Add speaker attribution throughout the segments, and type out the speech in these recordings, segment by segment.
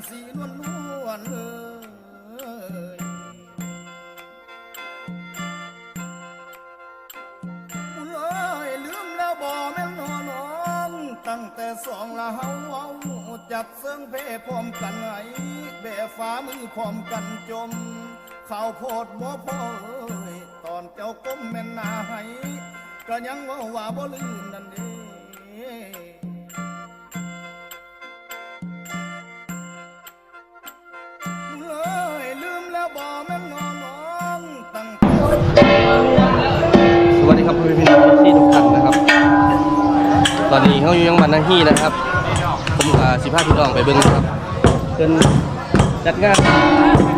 Speaker 1: นั้นดังสีนวลนวลเอ้ยบุญเอ้ยลืมแล้วบ่แม่นนอน้องตั้งแต่สองละเฮาเว้าจัดเซิงเพพร้อมกันไงแบฟ้ามือพร้อมกันจมข้าวโพดบ่พอเอ้ยตอนเจ้าก้มแม่นหนาให้ก็ยังว่าว่าบ่ลืม
Speaker 2: พี่พี่น้องที่ทุกท่านนะครับ ตอนนี้เขาอยู่ยังบ้านนาฮีนะครับ ผมอาสิพาพี่น้องไปเบิ่งนะครับเพิ่นจัดงาน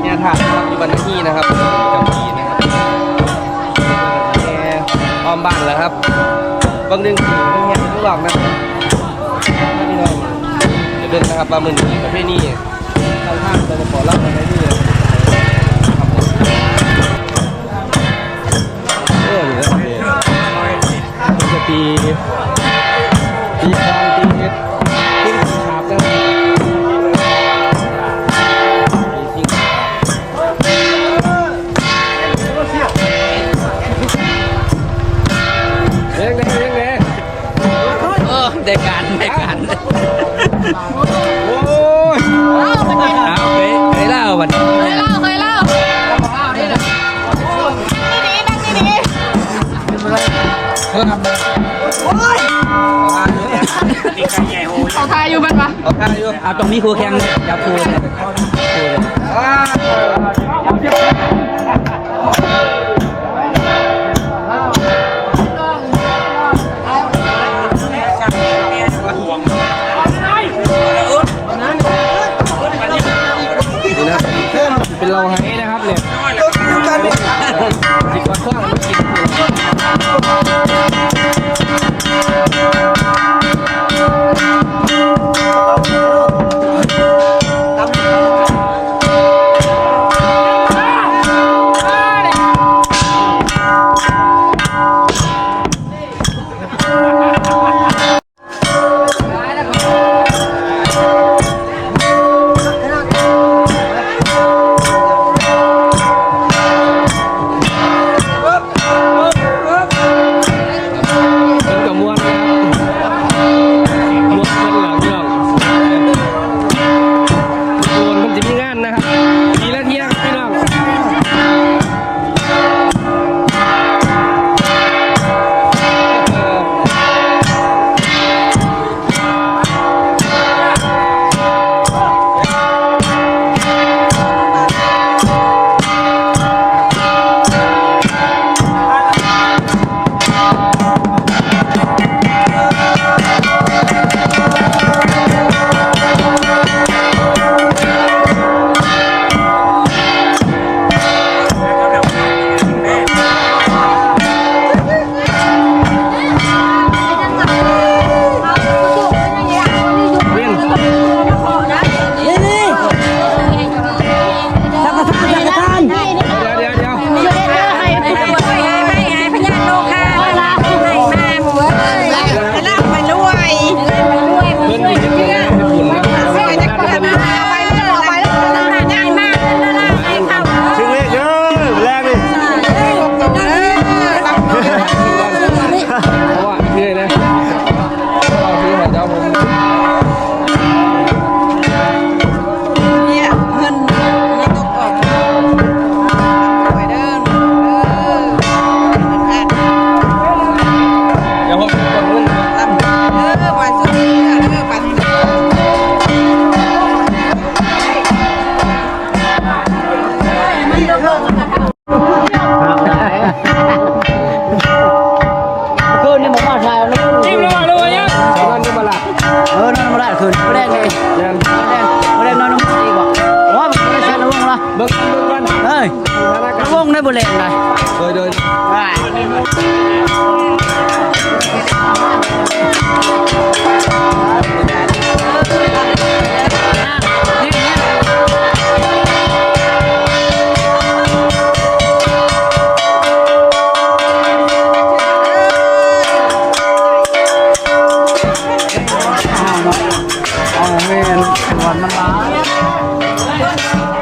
Speaker 2: งานถาดนะครับอยู่บ้านนาฮีนะครับกับพี่นะครับแง่อ้อมบ้านแล้วครับบางเรื่องถึงแง่ทุกหลอกนะครับพี่น้องเดี๋ยวเบิ่งนะครับว่ามือนี้ประเภทนี้ทางท่าจะมาขอรับอะไรนี่ ตีตีทางตีเพชรตีสีขาบนะตีทิ้งเด้งเด้งเด้งเด้ง
Speaker 3: เออได้การได้การ เขา
Speaker 4: ทายอยู่มันปะ
Speaker 2: เอาข้างอยู่
Speaker 3: เอาตรงนี้ครูแข่งจับครูเนี่ยครูเลย
Speaker 2: นี่น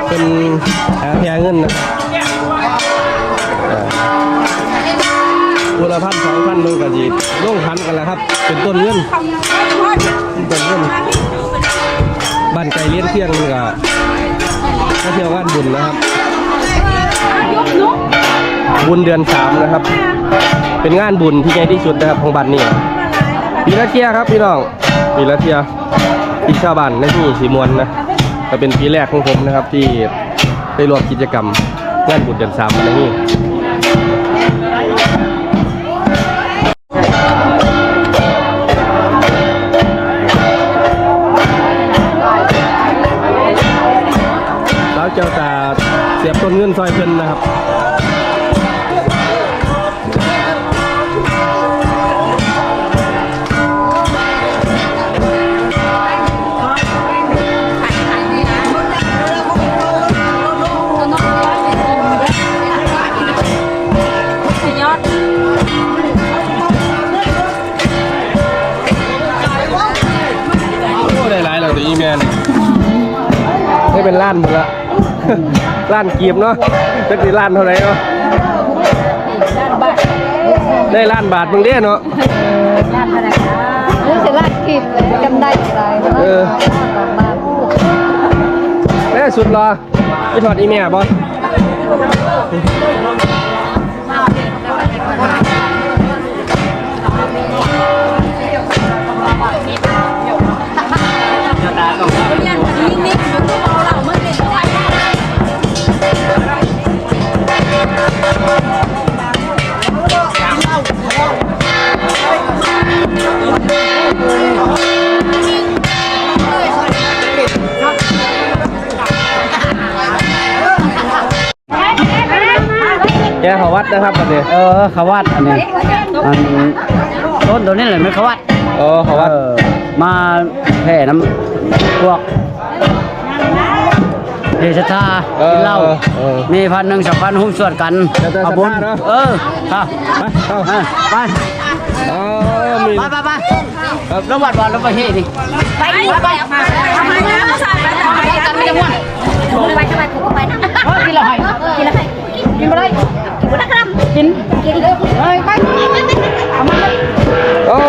Speaker 2: เป็นอาพยาเงินนะคน
Speaker 5: ละ
Speaker 2: พันสองพันลง
Speaker 3: กะจีลง
Speaker 2: พันกันแล้วครับ เป็นต้นเงินต้นเงินบ้านไก่เลี้ยงเที่ยงนี่ก็ถ้เที่ยวงานบุญนะครับ บุญเดือนสามนะครับ เป็นงานบุญที่ใหญ่ที่สุดนะครับของบ้านนี่ปีละเที่ยครับพี่น้องปีละเที่ย ที่ชาวบ้านในที่สีมวลนะก็เป็นปีแรกของผมนะครับที่ได้ร่วมกิจกรรมงานบุญเดือนสามในนี้านหมดละล้านกีบเนาะจักสิล้านเท่าไหร่เนาะได้ล้านบาทเพิ่งเด้เนาะ
Speaker 4: รู้สึกว่าคลิปเลยจำได้อะไร
Speaker 2: เออแม่สุดรอไปถอดอีเมลบ่แก นะครับบัดนี้
Speaker 5: เออเขาวัดอันนี้อันต้นตัวนี้เลยไม่เขาวัด
Speaker 2: อ๋อเขาวัด
Speaker 5: เออมาแผ่น้ำพวกเดชทากินเหล้า
Speaker 2: เออ
Speaker 5: มีพันหนึ่งสองพันหุ้มส่วนกัน
Speaker 2: แล้วแต่
Speaker 5: เอาบุญ
Speaker 2: ศรัทธาเนอะ
Speaker 5: เออครับ
Speaker 2: ไปเข้า
Speaker 5: เออไป
Speaker 2: อ๋อมี
Speaker 5: ไปไปไปรถวัดบอลรถประเทศนี่
Speaker 4: ไปไปไปทำไมนะไปกันไม่ได้ม่วนไปทำไมกูก็ไปนะ
Speaker 5: เฮ้ยกินอะไร
Speaker 4: กินอะไร กินอะไรกินอะไรครับกินกินเฮ้ยไป
Speaker 2: โอ้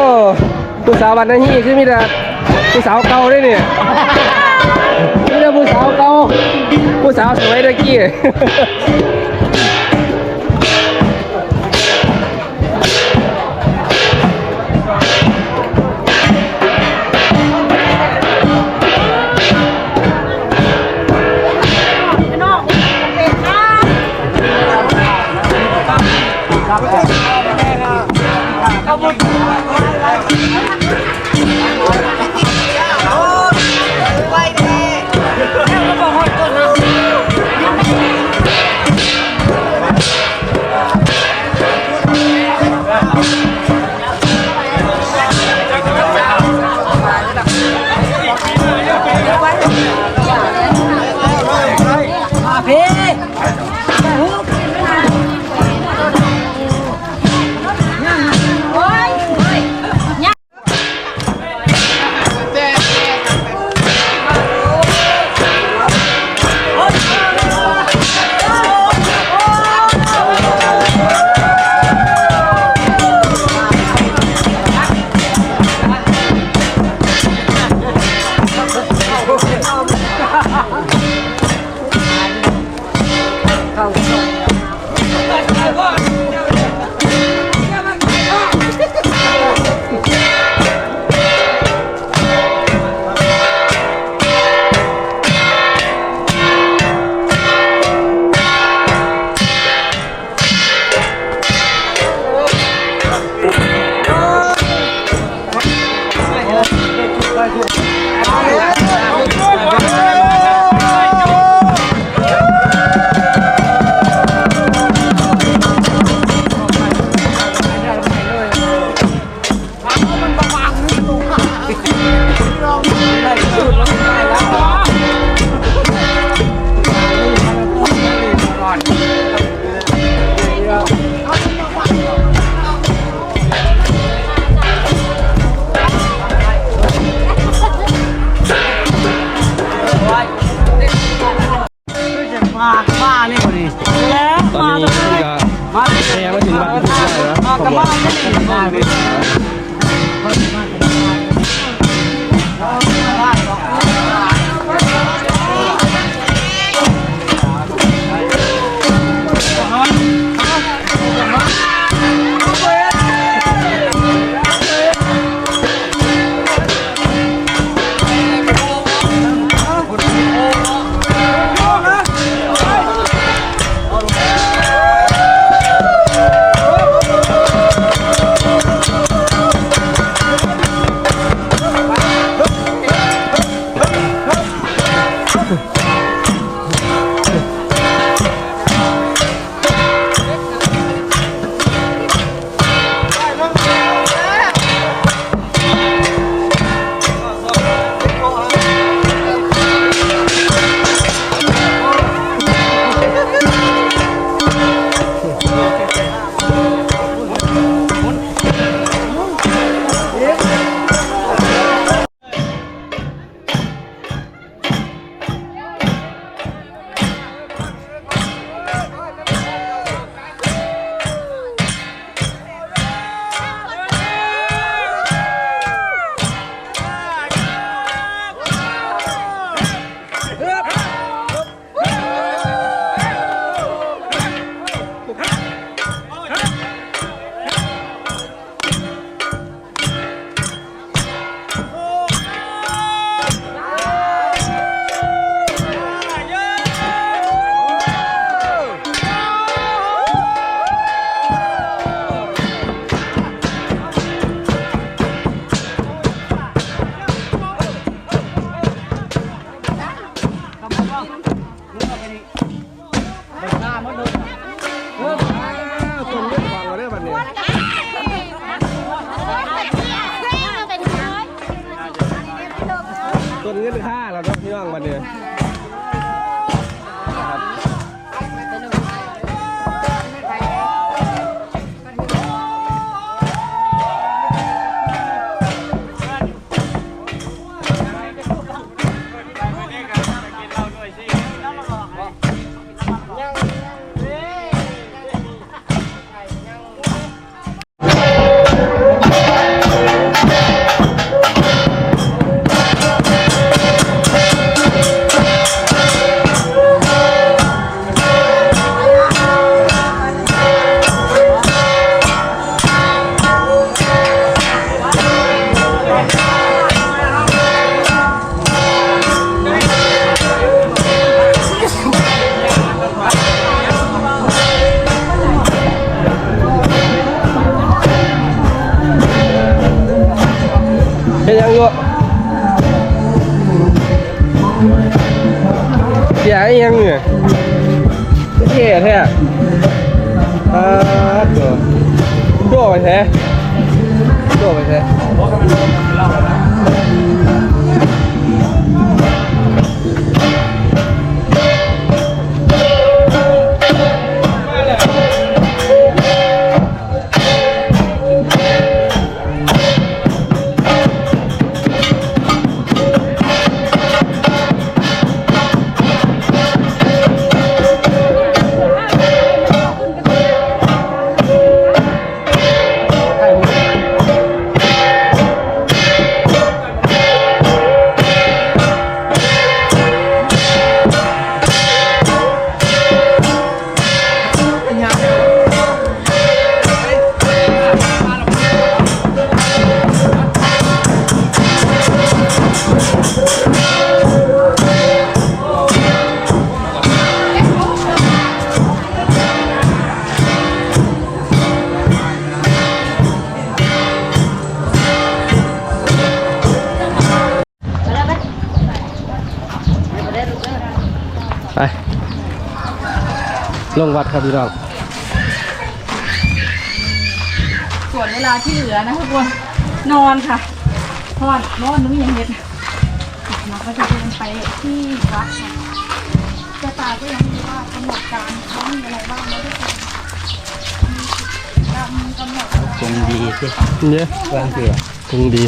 Speaker 2: ผู้สาววันนั้นฮีคือมีแต่ผู้สาวเก่าด้วยเนี่ยมีแต่ผู้สาวเก่าผู้สาวสวยตะกี้
Speaker 5: น
Speaker 2: เงินค่าแล้วเนาะพี่น้องมาเนี้เป็น ลงวัดครับพี่น้อง
Speaker 4: ส่วนเวลาที่เหลือนะทุกคนนอนค่ะทอดนอนนึกอย่างเห็ดเราก็จะเดินไปที่วัดค่ะแต่ตาก็ยังมีว่ากำหนดการเขามีอะไรบ้างแล้วทุกคนมีกิจกรรมกำหนดอะไร
Speaker 3: คงดีสิ
Speaker 2: เนี่ย
Speaker 3: วางเสือ
Speaker 2: คงดี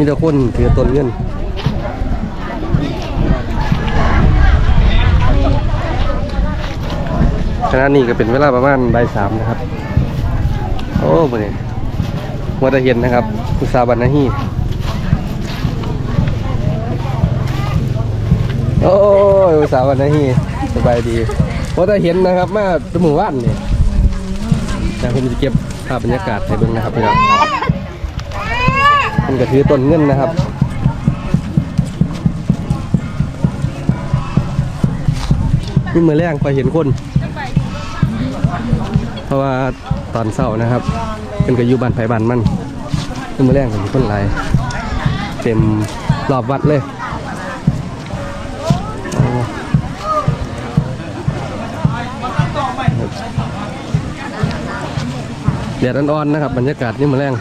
Speaker 2: มีแต่คนถือต้นเงินขณะนี้ก็เป็นเวลาประมาณบ่ายสามนะครับ โอ้โหเนี่ยวัดตะเห็นนะครับอุตสาบันนาฮีโอ้ยอุตสาบันนาฮีสบายดีวัดตะเห็นนะครับ มาสมุว่านเนี่ยแต่ผมจะเก็บภาพบรรยากาศให้เบิ่งนะครับพี่น้อง มันก็ถือต้นเงินนะครับนี่มือแรงคอยเห็นคน เพราะว่าตอนเช้านะครับ เป็นก็อยู่บ้านไผบ้านมันขึ้นมาแรงกับคนหลายเต็มรอบวัดเลยแดดอ่อนๆนะครับ บรรยากาศนี่มาแรง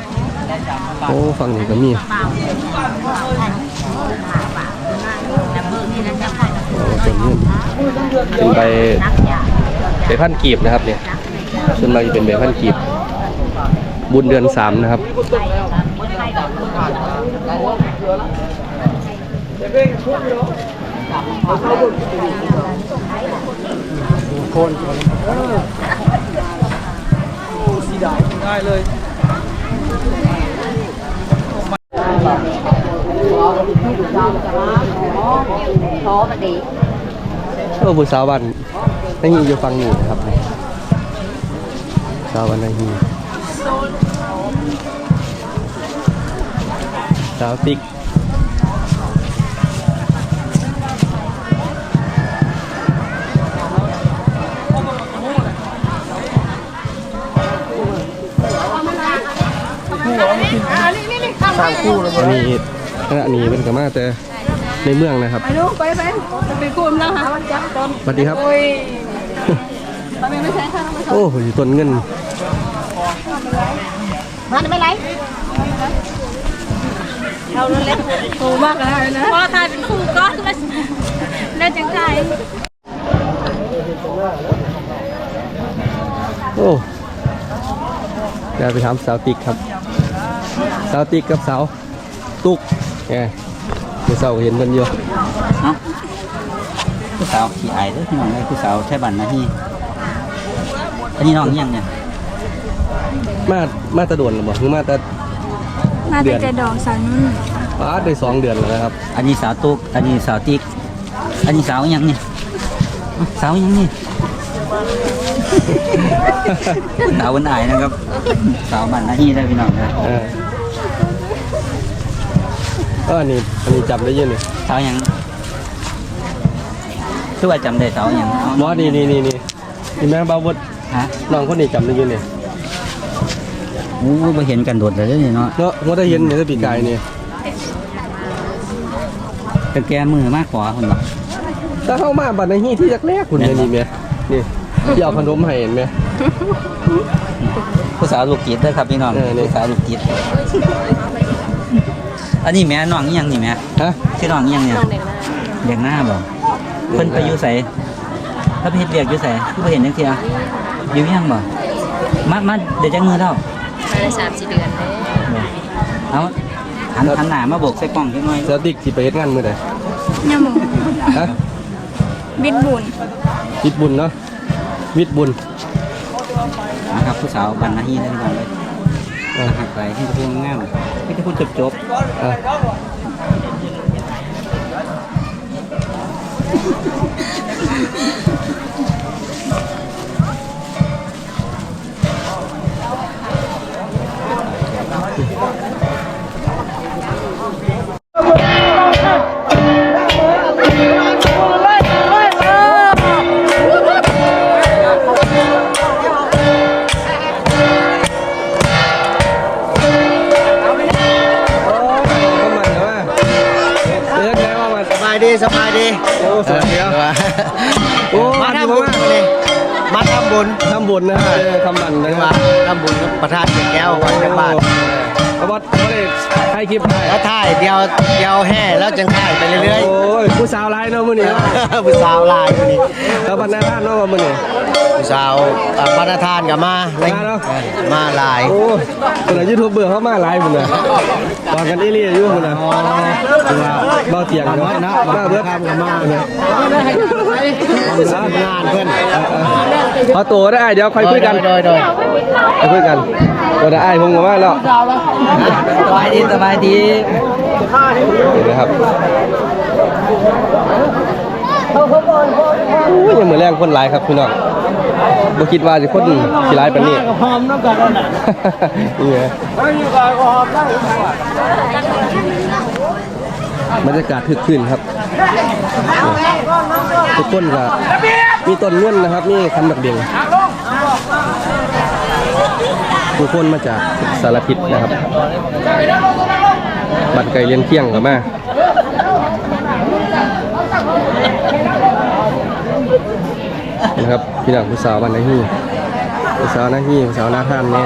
Speaker 2: โอ้ฝั่งนี้ก็มีโอ้ต้นเงินเป็นใบใบพันกีบนะครับเนี่ยส่วนมากจะเป็นแบบพันกีบ บุญเดือนสามนะครับ
Speaker 5: ท้อมาดี
Speaker 2: โอ้บุสาวันนั่งอยู่ฟังนี่นะครับสาวันนั่งอยู่สาวติ๊ก อันนี้ขณะนี้เป็นกมาแต่ในเมืองนะครับ
Speaker 4: ไปลูกไปไปไปคุมแล้วค่ะ
Speaker 2: สวัสดีครับ
Speaker 4: โอ้ยต้องมา
Speaker 2: โหต้นเงิน
Speaker 5: มันไม่ไร
Speaker 4: เอาเล็กโตมากเลยนะ
Speaker 5: พอทายเป็นคู่ก็แล้วแล้วจังใจ
Speaker 2: โอ้เดี๋ยวไปถามสาวติ๊กครับ สาวติ๊กกับสาวตุ๊กไงเดี๋ยวสาวก็เห็นกันอยู่
Speaker 3: ผู้สาวขี้อายเด้อพี่น้องเอ้ยผู้สาวแท่บันนะที่อันนี้น้องอิหยังเนี่ย
Speaker 2: มามาแตะโดนหรือเปล่าคือมาแตะ
Speaker 6: น่า
Speaker 2: เดื
Speaker 6: จะ
Speaker 2: อน
Speaker 6: จะดองสาวนุ่น
Speaker 2: ป้าดได้สองเดือนแล้วนะครับ
Speaker 3: อันนี้สาวตุ๊กอันนี้สาวติ๊ก อันนี้สาวอิหยังเนี่ยสาวอิหยังเนี่ยสาววันอายนะครับ สาวบันนะที่ได้อพี่น้องนะ
Speaker 2: เออเอออันนี้อันนี้จำได้อยังนี่
Speaker 3: สาวอิหยังคือว่าจำได้สาวอิหยังเอา
Speaker 2: บอสนี่นี่นี่นี่นี่แม่บาวด
Speaker 3: ฮะ
Speaker 2: น้องคนนี้จำได้อยังนี่
Speaker 3: โอ้มาเห็นกันโดดเลยเด้อนี่เนาะ
Speaker 2: เนาะว่าได้เห็นเนี่ยถ้าปีกายนี่
Speaker 3: เป็นแกมือมากกว่าคนหรอก
Speaker 2: ถ้าเข้ามาบัตรในที่ที่แรกๆคุณเนี่ยนี่เมียนี่ที่เอาขนมให้เห็นไหม
Speaker 3: ผู้สาวลูกจิตเด้อครับพี่น้อง
Speaker 2: เออนี่
Speaker 3: ผู้สาวลูกจิต อันนี้แม่น้องอิหยังนี่แม่
Speaker 2: ฮะ
Speaker 3: ชื่อน้องอิหยังเนี่ยเด็กหน้าบ่เพิ่นไปอยู่ไสถ้าไปเฮ็ดเวียกอยู่ไสคือบ่เห็นจังซี่อะอยู่อิหยังบ่มามาเดี๋ยวจังมือเท่า
Speaker 5: มาได้สามสี่เดือนเลย
Speaker 3: เอาหันหันหน้ามาโบกใส่กล้องจังหน่อย
Speaker 2: สาวติ๊กสิไปเฮ็ดงานมื้อใด
Speaker 6: ยำหมู
Speaker 2: ฮะ
Speaker 6: บิดบุญ
Speaker 2: วิทย์บุญเนาะวิทย์บุญ
Speaker 3: นะครับผู้สาวบันนาฮีได้ก่อนเลย
Speaker 2: เออ
Speaker 3: หักไปให้พูดง่ามให้พูดจบจบ
Speaker 7: ป
Speaker 2: ให้
Speaker 7: แล้วถ่ายเดียวเดียวแห่แล้วจังถ่ายไปเรื่อย
Speaker 2: โอ้ยผู้สาวร้ายเนาะมื้อนี้เนาะ
Speaker 7: ๆ ผู้สาวลายคนนี้
Speaker 2: แล้วบัดหน้าท่านเนาะมื้อนี้
Speaker 7: ผู้สาวอ่าบรรณทานกับมาเลย
Speaker 2: มาเนอะ
Speaker 7: มาหลาย
Speaker 2: โอ้คนละยูทูบเบอร์เข้ามาไลฟ์หมดเลยตอนกันอีเลียอยู่หมดเลยเบาเตียงเนาะ
Speaker 7: นะ
Speaker 2: มาเบิด
Speaker 7: ทำกับมาเนี่ยงานเพื่อน
Speaker 2: เอาตัวได้เดี๋ยวค่อยคุยกัน
Speaker 7: โดยโดย
Speaker 2: ค่อยคุยกันตัวได้ผมก็มาแล้ว
Speaker 3: สบายดีสบายดี
Speaker 2: เห็นไหมครับโอ้ยยังเหมือนแรงคนหลายครับพี่น้องบ่คิดว่าจะคนสิหลายปานนี้
Speaker 7: หอมน้ำกันนั่นน่ะ
Speaker 2: นี่ไง
Speaker 7: ไม่มีการหอมได้
Speaker 2: บรรยากาศคึกคืนครับ ทุกคนก็มีต้นเงินนะครับมีคันดักเดียงทุกคนมาจากสารพิษนะครับ บัตรไก่เลี้ยงเที่ยงกับมานะครับพี่น้องผู้สาวบ้านนาฮีผู้สาวนาฮีผู้สาวนาท่านแน่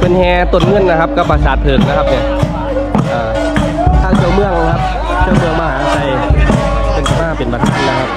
Speaker 2: เป็นแห่ต้นเงินนะครับกับปราสาทเพิงนะครับเนี่ยอ่าทางเจ้าเมืองนะครับเจ้าเมืองมหาชัยเป็นข้าเป็นประธานนะครับ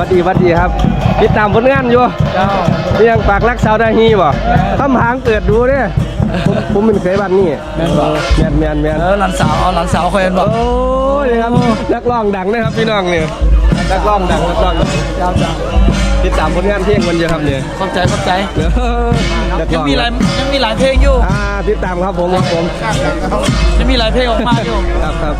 Speaker 2: วัดดีหวัดดีครับ ติดตามผลงานอยู่เรียงปากรักสาวดาฮีบ่คำหางเกิดดูเนี่ยผมผมเป็นเคยบ้านนี่แมนบ่แมนแมนแมน
Speaker 7: เออหลานสาวเอาหลานสาวเคยเห็นบ่
Speaker 2: โอ้ยครับนักร้องดังนะครับพี่น้องเนี่ยนักร้องดังนักร้องดัง
Speaker 7: เจ้าเจ้า
Speaker 2: ติดตามผลงานเพลงมันเยอะครับเนี่ย
Speaker 8: ขอบใจขอบใจ
Speaker 2: เดี๋ยวนัก
Speaker 8: ยั
Speaker 2: ร้
Speaker 8: ง
Speaker 2: อง
Speaker 8: มีหลายยังมีหลายเพลงอยู่
Speaker 2: อ่าติดตามครับผมครับผม
Speaker 8: ยังมีหลายเพลงออกมาอยู่
Speaker 2: ครับครับ